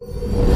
you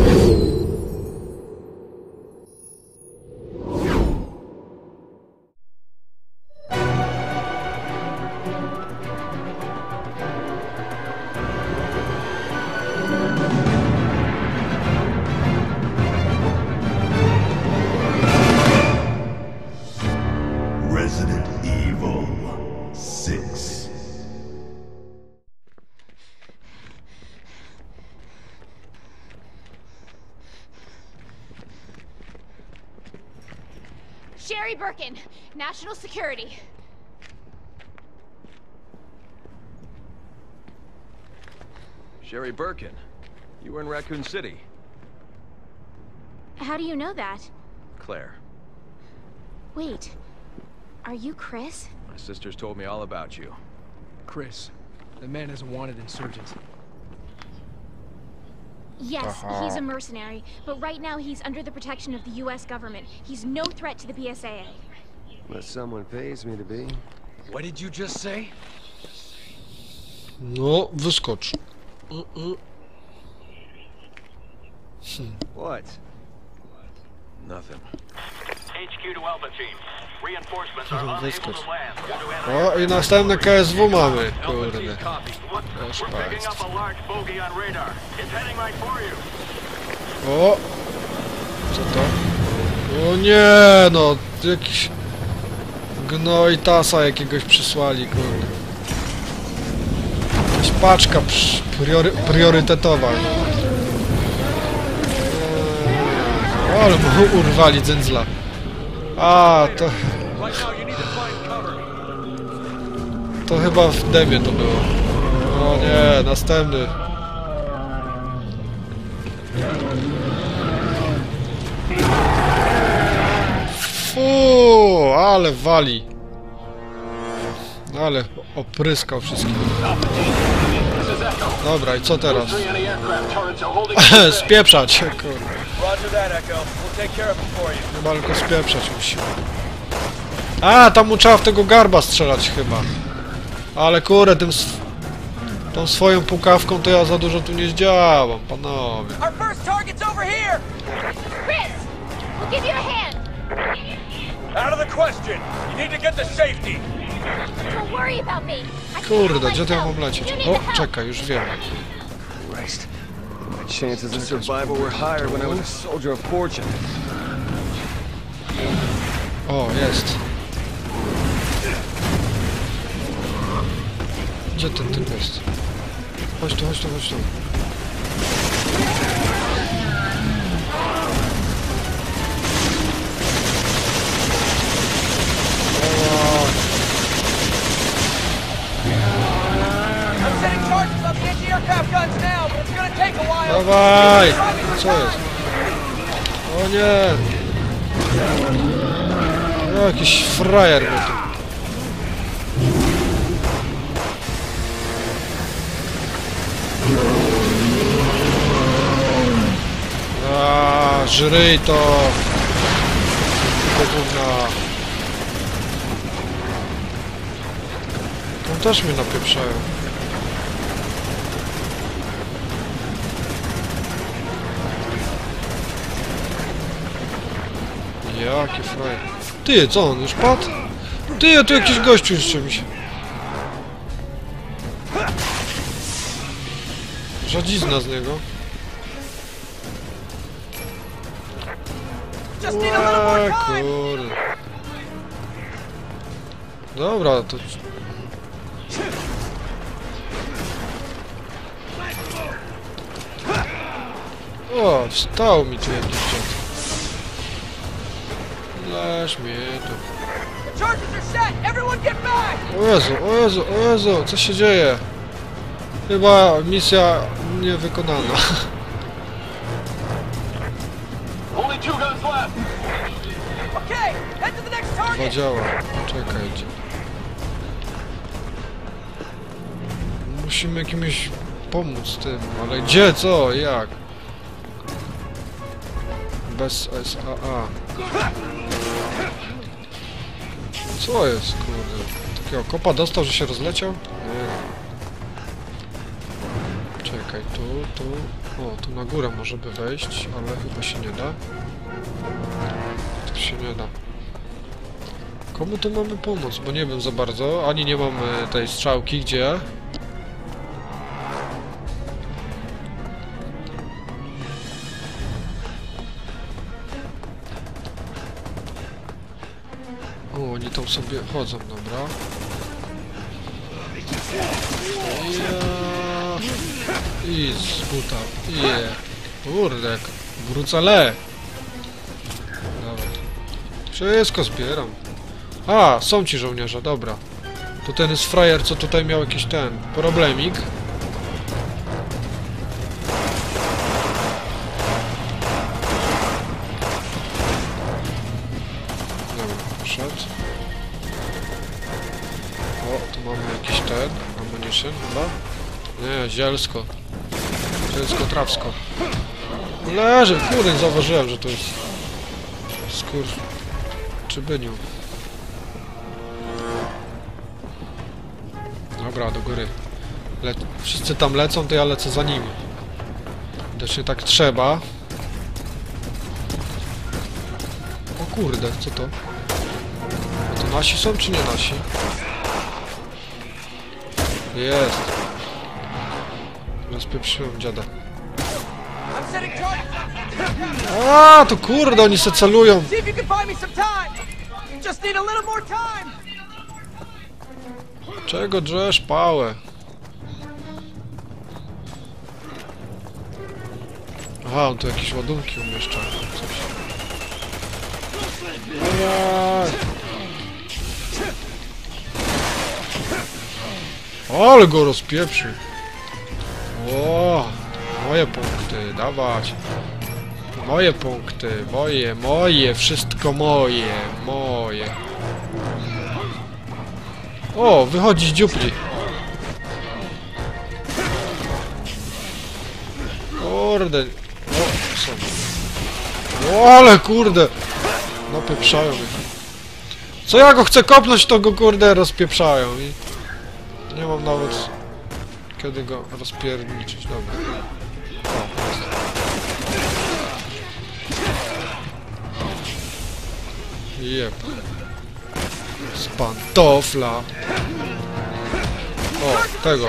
Sherry Birkin, National Security. Sherry Birkin, you were in Raccoon City. How do you know that? Claire, Wait, are you Chris? my sisters told me all about you. Chris, the man is a wanted insurgent. Yes, Uh-huh. he's a mercenary, but right now he's under the protection of the US government. He's no threat to the PSAA. Unless someone pays me to be. What did you just say? No, wyskocz. Mm, mm. What? Nothing. To O, i następne KSW mamy, kurde. Proszę państwa. O! Co to? O nie, no, jakiś gnoj tasa jakiegoś przysłali, kurde. Jakaś paczka priory, priorytetowa. Eee, Ale mu urwali dzędzla. A, to... To chyba w demie to było. O nie, następny. Fu, ale wali. Ale opryskał wszystkim. Dobra, i co teraz? Spieprzać, kurde. Roger that, Echo. We'll take care of him for you. Chyba tylko spieprzać musimy. A, tam mu trzeba w tego garba strzelać chyba. Ale kurde, tym sw tą swoją pukawką to ja za dużo tu nie zdziałam, panowie. Kurde, gdzie to ja mam lecieć? O, czekaj, już wiem. Christ. My chances of survival were higher when I was a soldier of fortune. O, jest. Gdzie ten typ jest? Chodź tu, chodź tu, chodź tu. O, I'm setting charges on the anti-aircraft guns now, Dawaj! Co jest? O nie! O, jakiś frajer był tu. A, żryj to! Tylko gówna. Tam też mnie napieprzają. Jaki frajer. Ty, co on już padł? Ty, a tu jakiś gościu jeszcze mi się... Żadzizna z niego. Time! kurde. Dobra, to... O, wstał mi tu jakiś dziad. Leż mnie tu. O Jezu, o Jezu, o Jezu, co się dzieje? Chyba misja the next target! Zadziała. Czekajcie. Musimy jakimś pomóc tym, ale gdzie, co, jak? Bez SAA. Co jest, kurde? Takiego kopa dostał, że się rozleciał? Nie. Czekaj, tu, tu. O, tu na górę może by wejść, ale chyba się nie da. To się nie da. Komu tu mamy pomóc? Bo nie wiem za bardzo. Ani nie mamy tej strzałki, gdzie? Tam sobie chodzą, dobra. Ja... I z buta. Je. Kurde, brucale. Dobra. Wszystko zbieram. A, są ci żołnierze, dobra. To ten jest frajer, co tutaj miał jakiś ten problemik. Poszedł. O, tu mamy jakiś ten, ammunition chyba. Nie, zielsko. Zielsko, trawsko. Leży, kurde, nie zauważyłem, że to jest skór czy byniu. Dobra, do góry. Le wszyscy tam lecą, to ja lecę za nimi. Widocznie tak trzeba. O kurde, co to? Nasi są, czy nie nasi? Jest. Rozpieprzyłem dziada. A, to kurde, oni se celują. Czego drzesz pałę? Aha, on tu jakieś ładunki umieszcza. Coś. Ojaj. Ale go rozpieprzył. O, moje punkty, dawać. Moje punkty, moje, moje, wszystko moje, moje. O, wychodzi z dziupli. Kurde. O, są. O, ale kurde. Napieprzają mnie. Co ja go chcę kopnąć, to go kurde rozpieprzają i... Nie mam nawet... Kiedy go rozpierniczyć, dobra. O, jest. Jep. Z pantofla. O, tego.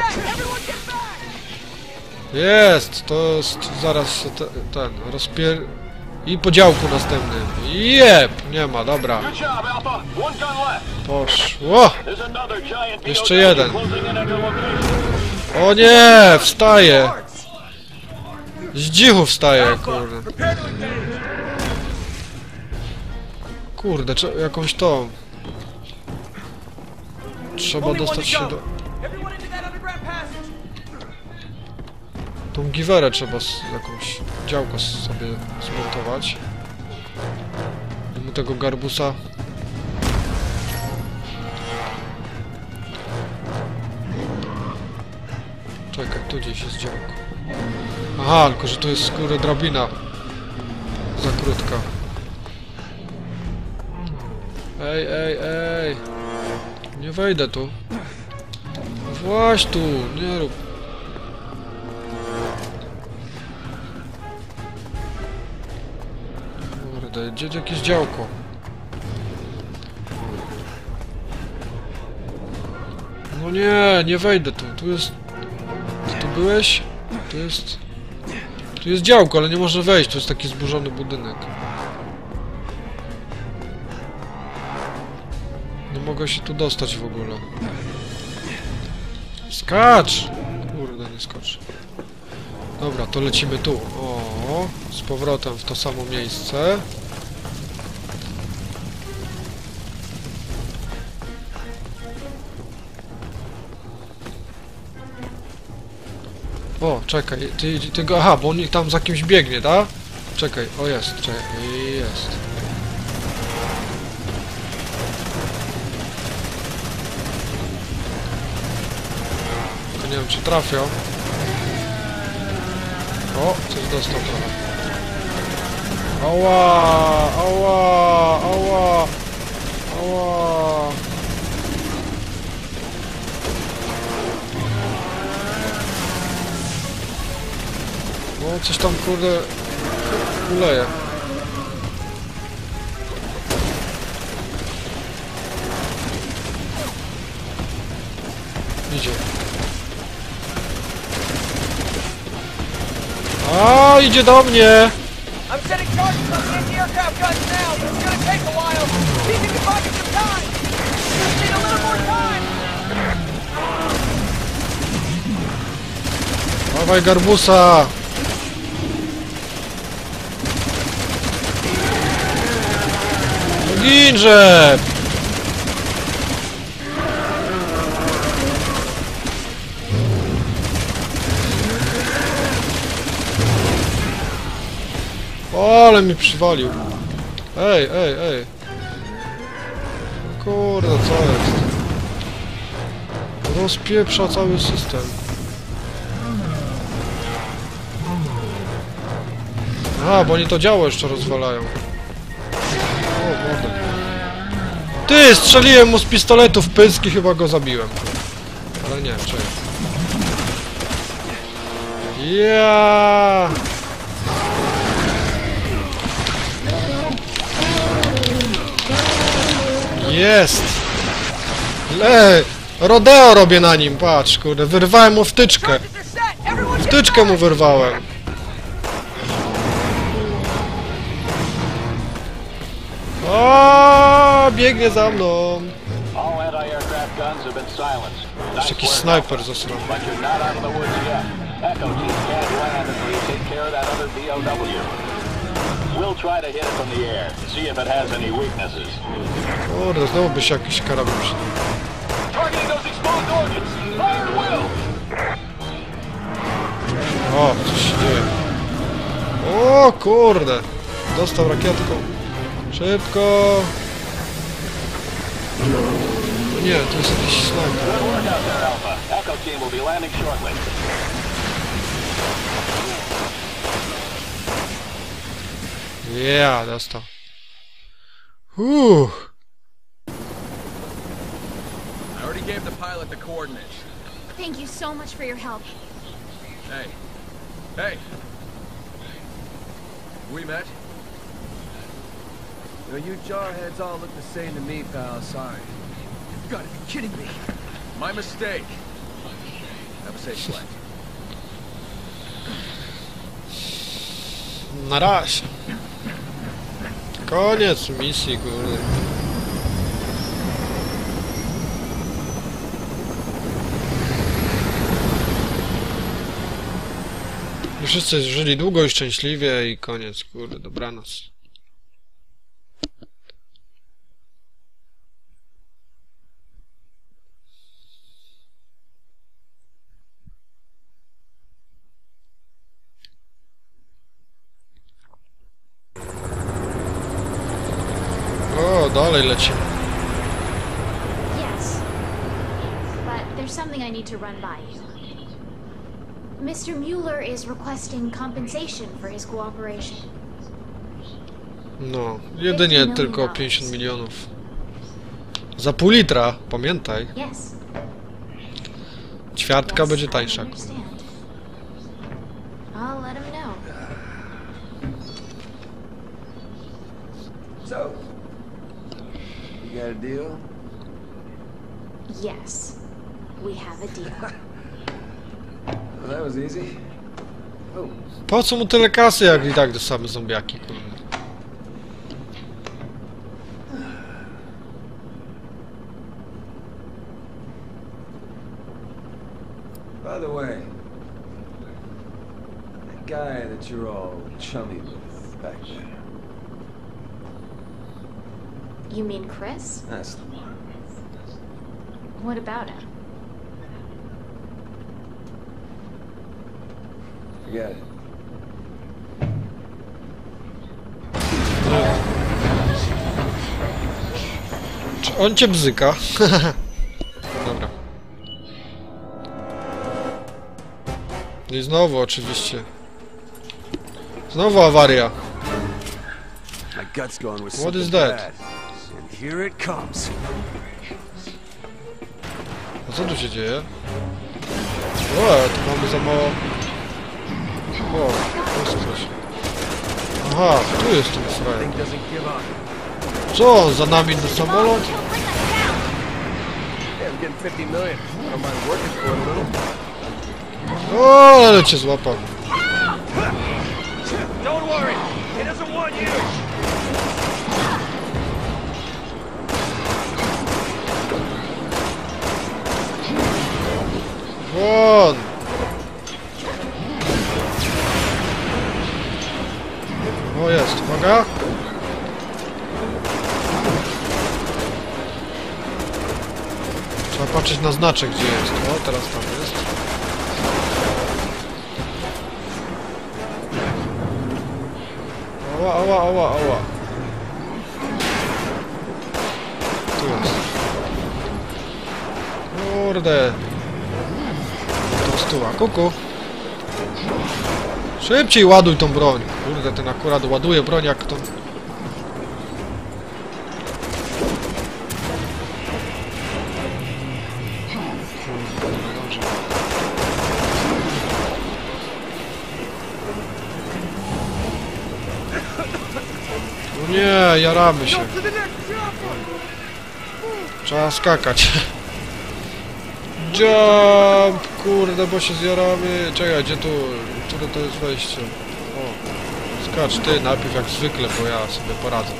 Jest! To jest zaraz te, ten, rozpier... I po działku następnym. Jep! Nie ma, dobra. Poszło! Jeszcze jeden. location. O nie! Wstaje! Z dzichu wstaje, kurde. Kurde, jakąś tą... Trzeba dostać się do... Tą giwerę trzeba z jakąś działko sobie zmontować. I mu tego garbusa... Czekaj, tu gdzieś jest działko. Aha, tylko że tu jest skóry drabina. Za krótka. Ej, ej, ej! Nie wejdę tu. Właź tu, nie rób. Kurde, gdzie jakieś działko? No nie, nie wejdę tu. Tu jest... Tu byłeś? Tu jest... Tu jest działko, ale nie może wejść. To jest taki zburzony budynek. Nie mogę się tu dostać w ogóle. Skacz! Kurde, nie skocz. Dobra, to lecimy tu. O, z powrotem w to samo miejsce. Czekaj, ty, ty go, aha, bo on tam za kimś biegnie, tak? Czekaj, o jest, czekaj, jest. Tylko nie wiem, czy trafią. O, coś dostał trochę. Ała, ała, ała. O, coś tam kurde kuleje. Idzie. A, idzie do mnie! I'm setting charges on the anti-aircraft guns now, but it's gonna take a while. See if you can buy me some time. Just need a little more time. Dawaj garbusa! Ginże! O, ale mi przywalił. Ej, ej, ej. Kurde, co jest? Rozpieprza cały system. A, bo oni to działo jeszcze rozwalają. Ty, strzeliłem mu z pistoletu w pysk i chyba go zabiłem. Ale nie, czekaj. Ja. Jest! Le! Rodeo robię na nim, patrz, kurde, wyrwałem mu wtyczkę. Wtyczkę mu wyrwałem. You take care of that other BOW. We'll try to hit it from the air, see if it has any weaknesses. Kurde, znowu by się jakiś karabin przy... Targeting those exposed organs. Fire at will. O, coś się dzieje. O, kurde. Dostał rakietką. Szybko. Nie, to jest jakiś snajper. Good work out there, Echo Team will be landing shortly. Yeah, dostał. Uuu. I already gave the pilot the coordinates. Thank you so much for your help. Hey. Hey. We met? Know, you jarheads all look the same to me, pal. Sorry. You've got to be kidding me. My mistake. Have a safe flight. Na razie. Koniec misji, kurde. Wszyscy żyli długo i szczęśliwie i koniec, kurde, dobranoc. O, dalej lecimy. Yes. But there's something I need to run by you. Mr. Mueller is requesting compensation for his cooperation. No, jedynie tylko 50 milionów. Za pół litra, pamiętaj. Yes. Ćwiartka yes, będzie tańsza. understand. I'll let him know. So, got a deal? Yes. We have a deal. Well, that was easy. Oh, Po co mu tyle kasy, jak i tak te same zombiaki, kurde. by the way, that guy that you're all chummy with back there, You mean Chris? that's the one. What about him? Forget it. Czy on cię bzyka? Dobra. I znowu oczywiście. Znowu awaria. My gut's going with What something is that? Bad. And here it comes. A co tu się dzieje? O, tu mamy za mało... O, tu jest coś. Aha, tu jest ten frajer. Doesn't give up. Co, on za nami na samolot? He'll bring us down. Hey, I'm getting 50 million. I don't mind working for it a little. O, ale cię złapał. Don't worry. He doesn't want you. Won! O, jest, uwaga. Trzeba patrzeć na znaczek, gdzie jest. O, teraz tam jest. Ała, ała, ała, ała. Tu jest. Kurde. To stuła. Kuku. Szybciej ładuj tą broń. Kurde, ten akurat ładuje broń jak dobrze. No nie, jaramy się. Trzeba skakać. Jump! Kurde, bo się zjaramy. Czekaj, gdzie tu? Które to jest wejście? O. Skacz ty najpierw jak zwykle, bo ja sobie poradzę.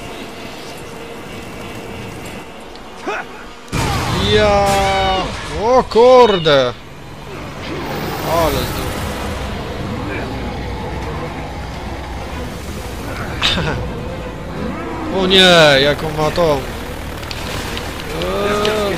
Ja! O kurde! Ale zdrowo. O nie, jaką ma tą. Eee,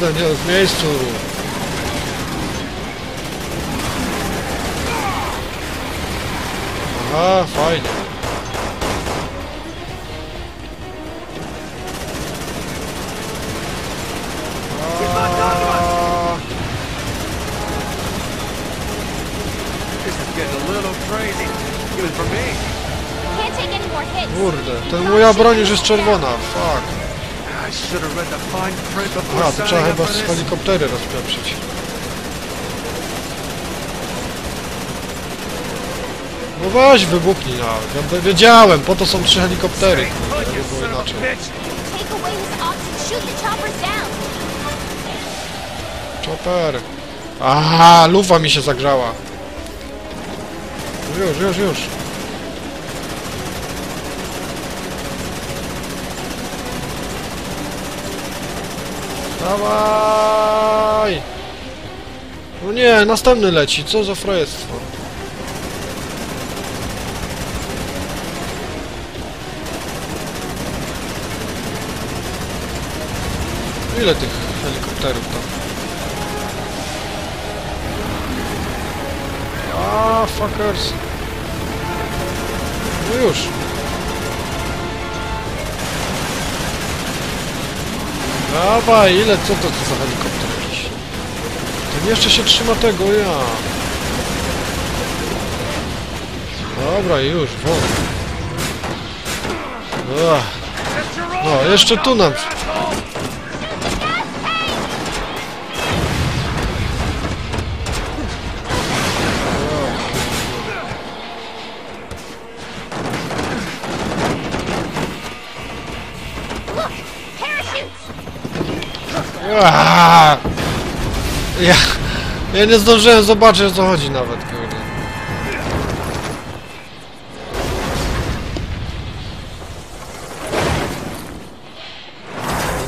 Kurde, nie, w miejscu. Aha, fajnie. A, This is getting a little crazy. Even for me. Can't take any more hits. Kurde, ten moja broń już jest czerwona, fuck. Aha, to trzeba chyba z helikoptery rozpieprzyć. No weź wybuchnij, no. Ja wiedziałem, po to są trzy helikoptery. Kurde, nie było a inaczej. Chopper. Aha, lufa mi się zagrzała. Już, już, już. Dawaj! No nie, następny leci, co za frajestwo. Ile tych helikopterów tam? A, fuckers. No już. Dawaj, ile, co to, za helikopter jakiś? Ten jeszcze się trzyma tego, ja. Dobra, już. Ach. No, jeszcze tu nam... Ja, ja nie zdążyłem zobaczyć o co chodzi nawet, kurde.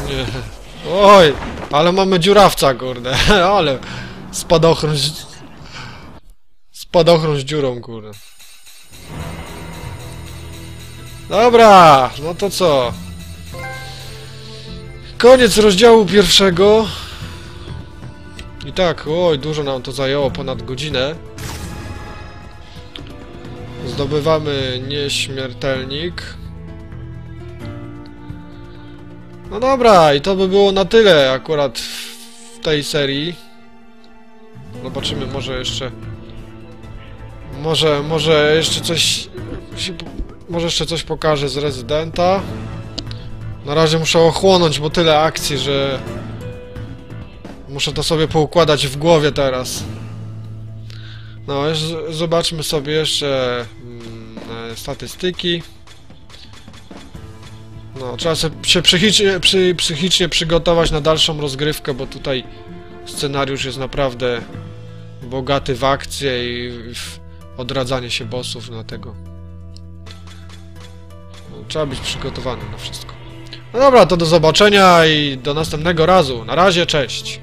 Nie. Oj, ale mamy dziurawca, kurde. Ale spadochron z... Spadochron z dziurą, kurde. Dobra, no to co? Koniec rozdziału pierwszego. I tak, oj, dużo nam to zajęło, ponad godzinę. Zdobywamy nieśmiertelnik. No dobra, i to by było na tyle akurat w tej serii. Zobaczymy, może jeszcze... Może, może jeszcze coś... Może jeszcze coś pokaże z Rezydenta. Na razie muszę ochłonąć, bo tyle akcji, że... Muszę to sobie poukładać w głowie teraz. No, zobaczmy sobie jeszcze mm, e, statystyki. No, trzeba się psychicznie, psy, psychicznie przygotować na dalszą rozgrywkę, bo tutaj scenariusz jest naprawdę bogaty w akcję i w odradzanie się bossów, dlatego no, trzeba być przygotowanym na wszystko. No dobra, to do zobaczenia i do następnego razu. Na razie, cześć!